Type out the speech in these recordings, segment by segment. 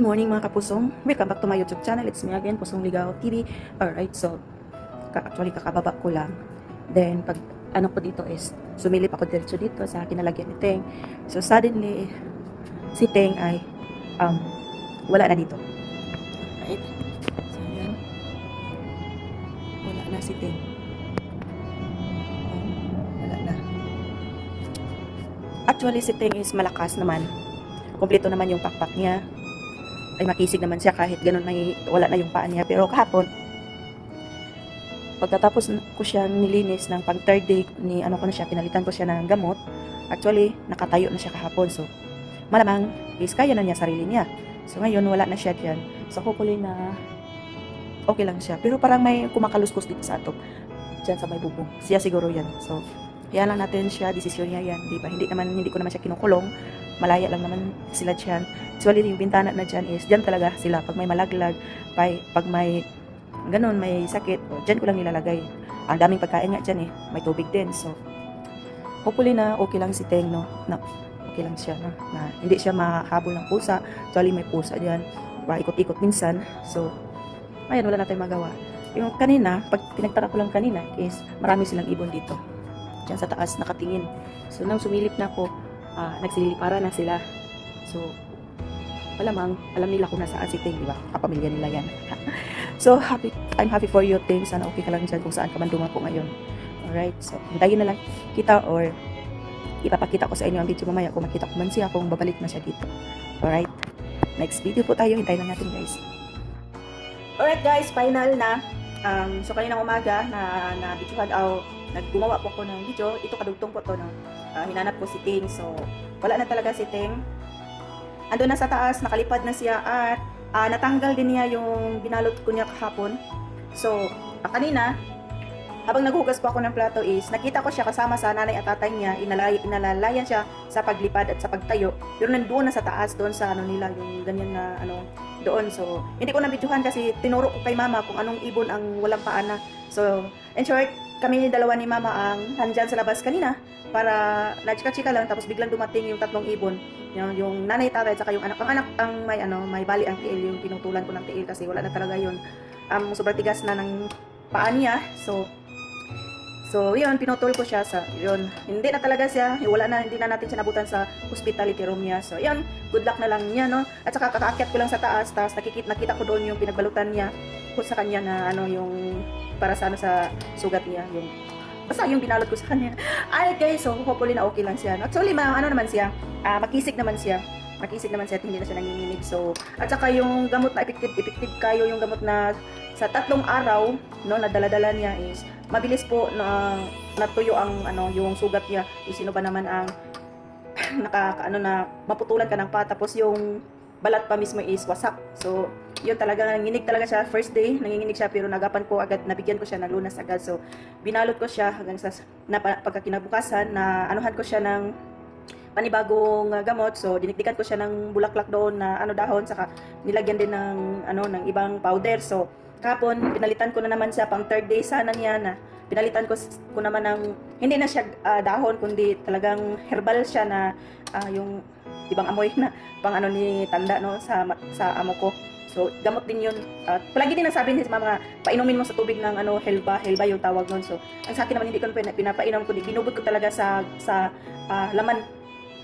morning mga kapusong. Welcome back to my YouTube channel. It's me again, Pusong Ligaw TV. Alright, so, ka actually kakababa ko lang. Then, pag ano ko dito is, sumilip ako diretso dito sa kinalagyan ni Teng. So, suddenly, si Teng ay, um, wala na dito. Right? So, yan. Wala na si Teng. Wala na. Actually, si Teng is malakas naman. Kompleto naman yung pakpak niya ay makisig naman siya kahit ganun may wala na yung paa niya. Pero kahapon, pagkatapos ko siya nilinis ng pang third day, ni ano ko na siya, pinalitan ko siya ng gamot. Actually, nakatayo na siya kahapon. So, malamang is kaya na niya sarili niya. So, ngayon, wala na siya dyan. So, hopefully na okay lang siya. Pero parang may kumakaluskos dito sa ato. Dyan sa may bubong. Siya siguro yan. So, yan lang natin siya. Desisyon niya yan. Di ba? Hindi, naman, hindi ko naman siya kinukulong. Malaya lang naman sila dyan. Actually, yung bintana na dyan is, dyan talaga sila. Pag may malaglag, pag, pag may ganun, may sakit, o, dyan ko lang nilalagay. Ang daming pagkain nga dyan eh. May tubig din. So, hopefully na okay lang si Teng, no? Na, okay lang siya, no? Na hindi siya mahabol ng pusa. Actually, may pusa dyan. Paikot-ikot minsan. So, ayun, wala na tayong magawa. Yung kanina, pag pinagtaka ko lang kanina, is marami silang ibon dito. Diyan sa taas, nakatingin. So, nang sumilip na ako, ah, nagsilipara na sila. So, malamang, alam nila kung nasaan si Ting, di ba? Kapamilya nila yan. so, happy, I'm happy for you, Ting. Sana okay ka lang dyan kung saan ka man dumapo ngayon. Alright, so, hintayin na lang kita or ipapakita ko sa inyo ang video mamaya kung makita ko man siya kung babalik na siya dito. Alright, next video po tayo. Hintayin lang natin, guys. Alright, guys, final na. Um, so, kaninang umaga na, na videohan, oh, naggumawa po ako ng video. Ito kadugtong po to, no? Ah, hinanap ko si Ting. So, wala na talaga si Ting. Ando na sa taas, nakalipad na siya at ah, natanggal din niya yung binalot ko niya kahapon. So, ah, kanina, habang naghugas po ako ng plato is, nakita ko siya kasama sa nanay at tatay niya, inalay, inalalayan siya sa paglipad at sa pagtayo. Pero nandoon na sa taas, doon sa ano nila, yung ganyan na ano, doon. So, hindi ko nabidyohan kasi tinuro ko kay mama kung anong ibon ang walang paa na. So, in short, kami dalawa ni mama ang nandyan sa labas kanina para nagchika-chika lang tapos biglang dumating yung tatlong ibon. Yung, yung nanay tatay at saka yung anak. Ang anak ang may ano may bali ang tiil. Yung pinutulan ko ng tiil kasi wala na talaga yun. Um, sobrang tigas na ng paa niya. So so yun pinutol ko siya sa yun. Hindi na talaga siya wala na hindi na natin siya nabutan sa hospitality room niya. So yun good luck na lang niya no? At saka kakaakyat ko lang sa taas tapos nakikita nakita ko doon yung pinagbalutan niya ko sa kanya na ano yung para sa ano sa sugat niya yung basta yung binalot ko sa kanya. Ay guys so hopefully na okay lang siya. Actually ma ano naman siya ah, makisig naman siya. Makisig naman siya at hindi na siya nanginginig. So at saka yung gamot na effective effective kayo yung gamot na sa tatlong araw no na dala-dala niya is mabilis po na natuyo ang ano yung sugat niya. Is sino ba naman ang nakaka ano na maputulan ka ng pa. Tapos yung balat pa mismo is wasak. So yun talaga nanginginig talaga siya. First day nanginginig siya pero nagapan ko agad nabigyan ko siya ng lunas agad. So binalot ko siya hanggang sa na, pagkakinabukasan na anuhan ko siya ng panibagong uh, gamot. So dinikdikan ko siya ng bulaklak doon na ano dahon saka nilagyan din ng ano ng ibang powder. So kapon pinalitan ko na naman siya. Pang third day sana niya na. Pinalitan ko, ko naman ng hindi na siya ah, dahon kundi talagang herbal siya na ah, yung ibang amoy na pang ano ni tanda no sa sa amo ko So, gamot din yun. At palagi din nasabi ni mama, painumin mo sa tubig ng ano, helba, helba yung tawag nun. So, ang sa akin naman hindi ko pina- pinapainom kundi binubod ko talaga sa sa ah, laman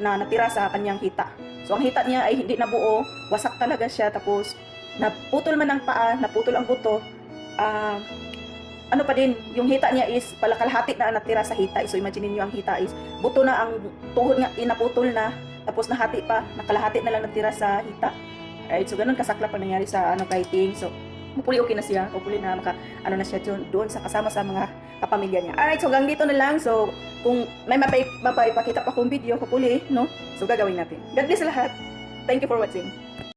na natira sa kanyang hita. So, ang hita niya ay hindi nabuo, wasak talaga siya. Tapos, naputol man ang paa, naputol ang buto. Ah, ano pa din, yung hita niya is palakalhati na natira sa hita. So, imagine niyo ang hita is buto na ang tuhod nga inaputol na. Tapos nahati pa, nakalahati na lang natira sa hita. Right, so ganun kasaklap ang nangyari sa ano kay Ting. So, hopefully okay na siya. Hopefully na maka, ano na siya doon, sa kasama sa mga kapamilya niya. Alright, so hanggang dito na lang. So, kung may mapay, mapaipakita pa akong video, hopefully, no? So, gagawin natin. God bless lahat. Thank you for watching.